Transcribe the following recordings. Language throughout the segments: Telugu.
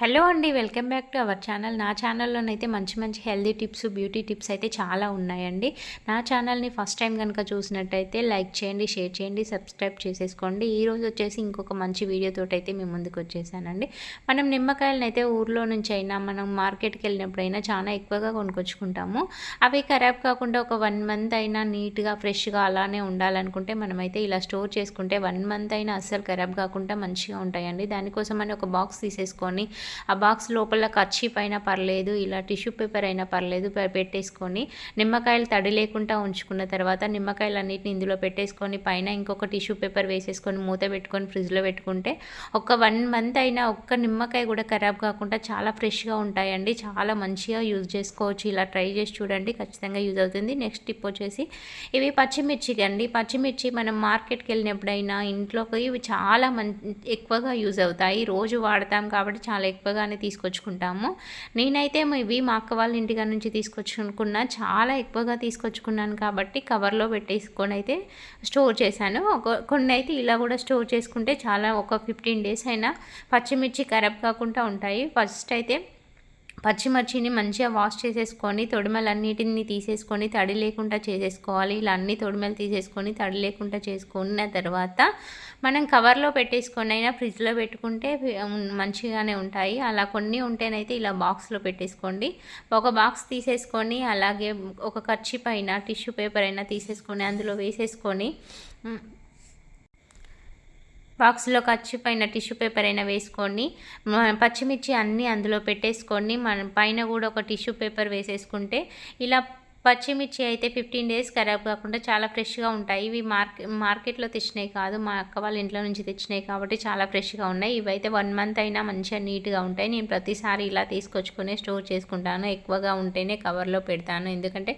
హలో అండి welcome back to our channel. నా ఛానల్లోనైతే మంచి మంచి హెల్దీ టిప్స్ బ్యూటీ టిప్స్ అయితే చాలా ఉన్నాయండి. నా ఛానల్ని ఫస్ట్ టైం కనుక చూసినట్టయితే లైక్ చేయండి షేర్ చేయండి సబ్స్క్రైబ్ చేసేసుకోండి. ఈరోజు వచ్చేసి ఇంకొక మంచి వీడియోతో అయితే మేము ముందుకు వచ్చేసానండి. మనం నిమ్మకాయలను అయితే ఊర్లో నుంచి అయినా మనం మార్కెట్కి వెళ్ళినప్పుడైనా చాలా ఎక్కువగా కొనుక్కొచ్చుకుంటాము. అవి ఖరాబ్ కాకుండా ఒక వన్ మంత్ అయినా నీట్గా ఫ్రెష్గా అలానే ఉండాలనుకుంటే మనమైతే ఇలా స్టోర్ చేసుకుంటే వన్ మంత్ అయినా అస్సలు ఖరాబ్ కాకుండా మంచిగా ఉంటాయండి. దానికోసం అని ఒక బాక్స్ తీసేసుకొని ఆ బాక్స్ లోపల కర్చీప్ అయినా పర్లేదు ఇలా టిష్యూ పేపర్ అయినా పర్లేదు పెట్టేసుకొని నిమ్మకాయలు తడి లేకుండా ఉంచుకున్న తర్వాత నిమ్మకాయలు అన్నిటిని ఇందులో పెట్టేసుకొని పైన ఇంకొక టిష్యూ పేపర్ వేసేసుకొని మూత పెట్టుకొని ఫ్రిడ్జ్లో పెట్టుకుంటే ఒక వన్ మంత్ అయినా ఒక్క నిమ్మకాయ కూడా ఖరాబ్ కాకుండా చాలా ఫ్రెష్గా ఉంటాయండి. చాలా మంచిగా యూజ్ చేసుకోవచ్చు. ఇలా ట్రై చేసి చూడండి ఖచ్చితంగా యూజ్ అవుతుంది. నెక్స్ట్ టిప్ వచ్చేసి ఇవి పచ్చిమిర్చి అండి పచ్చిమిర్చి మనం మార్కెట్కి వెళ్ళినప్పుడైనా ఇంట్లోకి ఇవి చాలా మం ఎక్కువగా యూజ్ అవుతాయి. రోజు వాడతాం కాబట్టి చాలా ఎక్కువగానే తీసుకొచ్చుకుంటాము. నేనైతే ఇవి మా అక్క వాళ్ళ ఇంటిగా నుంచి తీసుకొచ్చుకున్నా చాలా ఎక్కువగా తీసుకొచ్చుకున్నాను కాబట్టి కవర్లో పెట్టేసుకొని అయితే స్టోర్ చేశాను. ఒక కొన్ని అయితే ఇలా కూడా స్టోర్ చేసుకుంటే చాలా ఒక ఫిఫ్టీన్ డేస్ అయినా పచ్చిమిర్చి ఖరాబ్ కాకుండా ఉంటాయి. ఫస్ట్ అయితే పచ్చిమిర్చిని మంచిగా వాష్ చేసేసుకొని తొడిమలన్నిటిని తీసేసుకొని తడి లేకుండా చేసేసుకోవాలి. ఇలా అన్ని తొడిమలు తీసేసుకొని తడి లేకుండా చేసుకున్న తర్వాత మనం కవర్లో పెట్టేసుకొని అయినా ఫ్రిడ్జ్లో పెట్టుకుంటే మంచిగానే ఉంటాయి. అలా కొన్ని ఉంటేనైతే ఇలా బాక్స్లో పెట్టేసుకోండి. ఒక బాక్స్ తీసేసుకొని అలాగే ఒక ఖర్చు పైన టిష్యూ పేపర్ అయినా తీసేసుకొని అందులో వేసేసుకొని బాక్స్లో పైన టిష్యూ పేపర్ అయినా వేసుకొని పచ్చిమిర్చి అన్నీ అందులో పెట్టేసుకొని మన పైన కూడా ఒక టిష్యూ పేపర్ వేసేసుకుంటే ఇలా పచ్చిమిర్చి అయితే ఫిఫ్టీన్ డేస్ ఖరాబ్ కాకుండా చాలా ఫ్రెష్గా ఉంటాయి. ఇవి మార్కె మార్కెట్లో తెచ్చినాయి కాదు. మా అక్క వాళ్ళ ఇంట్లో నుంచి తెచ్చినాయి కాబట్టి చాలా ఫ్రెష్గా ఉన్నాయి. ఇవైతే వన్ మంత్ అయినా మంచిగా నీట్గా ఉంటాయి. నేను ప్రతిసారి ఇలా తీసుకొచ్చుకునే స్టోర్ చేసుకుంటాను. ఎక్కువగా ఉంటేనే కవర్లో పెడతాను. ఎందుకంటే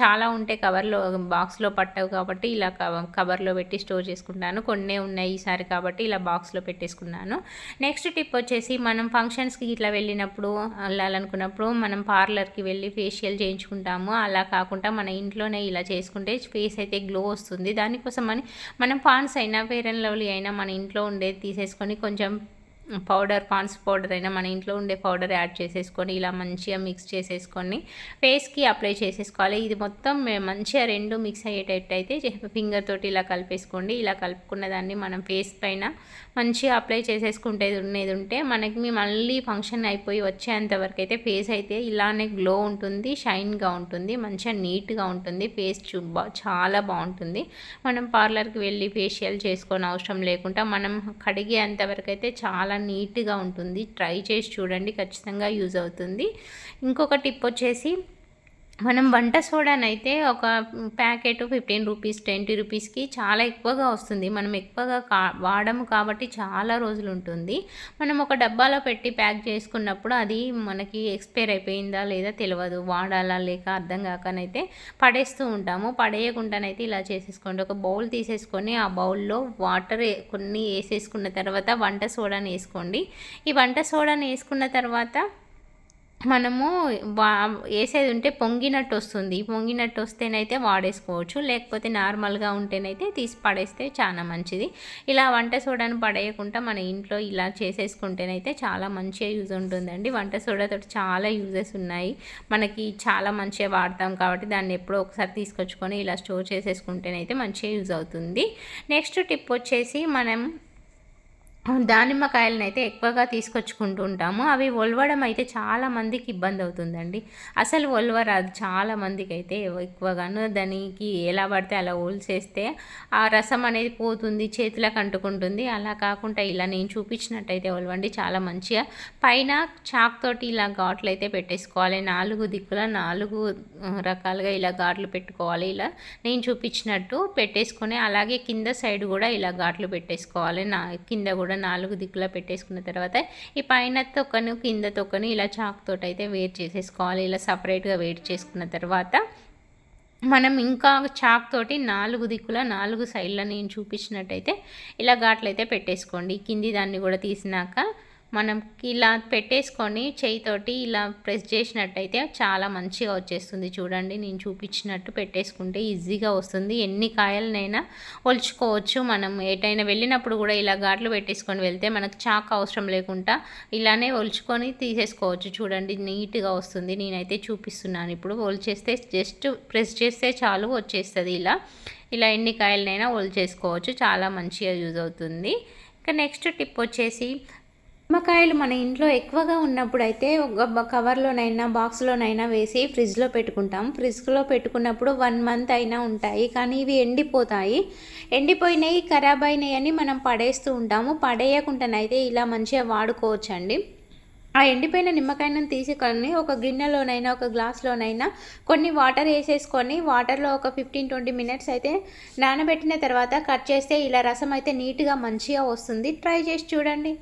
చాలా ఉంటే కవర్లో బాక్స్లో పట్టవు కాబట్టి ఇలా కవర్లో పెట్టి స్టోర్ చేసుకుంటాను. కొన్నే ఉన్నాయి ఈసారి కాబట్టి ఇలా బాక్స్లో పెట్టేసుకున్నాను. నెక్స్ట్ టిప్ వచ్చేసి మనం ఫంక్షన్స్కి ఇట్లా వెళ్ళినప్పుడు వెళ్ళాలనుకున్నప్పుడు మనం పార్లర్కి వెళ్ళి ఫేషియల్ చేయించుకుంటాము. అలా కాకుండా మన ఇంట్లోనే ఇలా చేసుకుంటే ఫేస్ అయితే గ్లో వస్తుంది. దానికోసం అని మనం పాన్స్ అయినా ఫేర్ అండ్ లవ్లీ అయినా మన ఇంట్లో ఉండేది తీసేసుకొని కొంచెం పౌడర్ పాన్స్ పౌడర్ అయినా మన ఇంట్లో ఉండే పౌడర్ యాడ్ చేసేసుకొని ఇలా మంచిగా మిక్స్ చేసేసుకొని ఫేస్కి అప్లై చేసేసుకోవాలి. ఇది మొత్తం మంచిగా రెండు మిక్స్ అయ్యేటట్టు అయితే ఫింగర్ తోటి ఇలా కలిపేసుకోండి. ఇలా కలుపుకున్న దాన్ని మనం ఫేస్ పైన మంచిగా అప్లై చేసేసుకుంటే ఉండేది ఉంటే మనకి మళ్ళీ ఫంక్షన్ అయిపోయి వచ్చేంత వరకు అయితే ఫేస్ అయితే ఇలానే గ్లో ఉంటుంది షైన్గా ఉంటుంది మంచిగా నీట్గా ఉంటుంది ఫేస్ చూ చాలా బాగుంటుంది. మనం పార్లర్కి వెళ్ళి ఫేషియల్ చేసుకొని అవసరం లేకుండా మనం కడిగేంత వరకు అయితే చాలా నీట్గా ఉంటుంది. ట్రై చేసి చూడండి. ఖచ్చితంగా యూజ్ అవుతుంది. ఇంకొక టిప్ వచ్చేసి మనం వంట సోడానైతే ఒక ప్యాకెట్ ఫిఫ్టీన్ రూపీస్ ట్వంటీ రూపీస్కి చాలా ఎక్కువగా వస్తుంది. మనం ఎక్కువగా కా వాడము కాబట్టి చాలా రోజులు ఉంటుంది. మనం ఒక డబ్బాలో పెట్టి ప్యాక్ చేసుకున్నప్పుడు అది మనకి ఎక్స్పైర్ అయిపోయిందా లేదా తెలియదు వాడాలా లేక అర్థం కాకనైతే పడేస్తూ ఉంటాము. పడేయకుండానైతే ఇలా చేసేసుకోండి. ఒక బౌల్ తీసేసుకొని ఆ బౌల్లో వాటర్ కొన్ని వేసేసుకున్న తర్వాత వంట సోడాని వేసుకోండి. ఈ వంట సోడాని వేసుకున్న తర్వాత మనము వా వేసేది ఉంటే పొంగినట్టు వస్తుంది. పొంగినట్టు వస్తేనైతే వాడేసుకోవచ్చు. లేకపోతే నార్మల్గా ఉంటేనైతే తీసి పడేస్తే చాలా మంచిది. ఇలా వంట సోడాను పడేయకుండా మన ఇంట్లో ఇలా చేసేసుకుంటేనైతే చాలా మంచిగా యూజ్ ఉంటుందండి. వంట సోడాతో చాలా యూజెస్ ఉన్నాయి. మనకి చాలా మంచిగా వాడతాం కాబట్టి దాన్ని ఎప్పుడో ఒకసారి తీసుకొచ్చుకొని ఇలా స్టోర్ చేసేసుకుంటేనైతే మంచిగా యూజ్ అవుతుంది. నెక్స్ట్ టిప్ వచ్చేసి మనం దానిమ్మకాయలను అయితే ఎక్కువగా తీసుకొచ్చుకుంటూ ఉంటాము అవి ఒలవడం అయితే చాలా మందికి ఇబ్బంది అవుతుందండి. అసలు ఒలవరాదు చాలామందికి అయితే ఎక్కువగాను దానికి ఎలా పడితే అలా ఓల్చేస్తే ఆ రసం అనేది పోతుంది చేతులకు అంటుకుంటుంది. అలా కాకుండా ఇలా నేను చూపించినట్టయితే ఒలవండి. చాలా మంచిగా పైన చాక్ తోటి ఇలా ఘాట్లు అయితే పెట్టేసుకోవాలి. నాలుగు దిక్కుల నాలుగు రకాలుగా ఇలా ఘాట్లు పెట్టుకోవాలి. ఇలా నేను చూపించినట్టు పెట్టేసుకొని అలాగే కింద సైడ్ కూడా ఇలా ఘాట్లు పెట్టేసుకోవాలి. నా కింద కూడా కూడా నాలుగు దిక్కులా పెట్టేసుకున్న తర్వాత ఈ పైన తొక్కను కింద తొక్కను ఇలా చాక్తోటి అయితే వేట్ చేసేసుకోవాలి. ఇలా సపరేట్గా వేట్ చేసుకున్న తర్వాత మనం ఇంకా చాక్ తోటి నాలుగు దిక్కుల నాలుగు సైడ్ల నేను చూపించినట్టయితే ఇలా ఘాట్లయితే పెట్టేసుకోండి. కింది దాన్ని కూడా తీసినాక మనం ఇలా పెట్టేసుకొని చేయితోటి ఇలా ప్రెస్ చేసినట్టయితే చాలా మంచిగా వచ్చేస్తుంది. చూడండి నేను చూపించినట్టు పెట్టేసుకుంటే ఈజీగా వస్తుంది. ఎన్ని కాయలనైనా ఒలుచుకోవచ్చు మనం. ఎటైనా వెళ్ళినప్పుడు కూడా ఇలా ఘాట్లు పెట్టేసుకొని వెళ్తే మనకు చాక్ అవసరం లేకుండా ఇలానే ఒలుచుకొని తీసేసుకోవచ్చు. చూడండి నీట్గా వస్తుంది. నేనైతే చూపిస్తున్నాను. ఇప్పుడు ఒలిచేస్తే జస్ట్ ప్రెస్ చేస్తే చాలు వచ్చేస్తుంది ఇలా. ఇలా ఎన్ని కాయలనైనా ఒలిచేసుకోవచ్చు. చాలా మంచిగా యూజ్ అవుతుంది. ఇక నెక్స్ట్ టిప్ వచ్చేసి నిమ్మకాయలు మన ఇంట్లో ఎక్కువగా ఉన్నప్పుడు అయితే ఒక కవర్లోనైనా బాక్స్లోనైనా వేసి ఫ్రిడ్జ్లో పెట్టుకుంటాం. ఫ్రిడ్జ్లో పెట్టుకున్నప్పుడు వన్ మంత్ అయినా ఉంటాయి. కానీ ఇవి ఎండిపోతాయి. ఎండిపోయినాయి ఖరాబ్ అయినాయి అని మనం పడేస్తూ ఉంటాము. పడేయకుండానైతే ఇలా మంచిగా వాడుకోవచ్చండి. ఆ ఎండిపోయిన నిమ్మకాయను తీసుకొని ఒక గిన్నెలోనైనా ఒక గ్లాస్లోనైనా కొన్ని వాటర్ వేసేసుకొని వాటర్లో ఒక ఫిఫ్టీన్ ట్వంటీ మినిట్స్ అయితే నానబెట్టిన తర్వాత కట్ చేస్తే ఇలా రసం అయితే నీట్గా మంచిగా వస్తుంది. ట్రై చేసి చూడండి.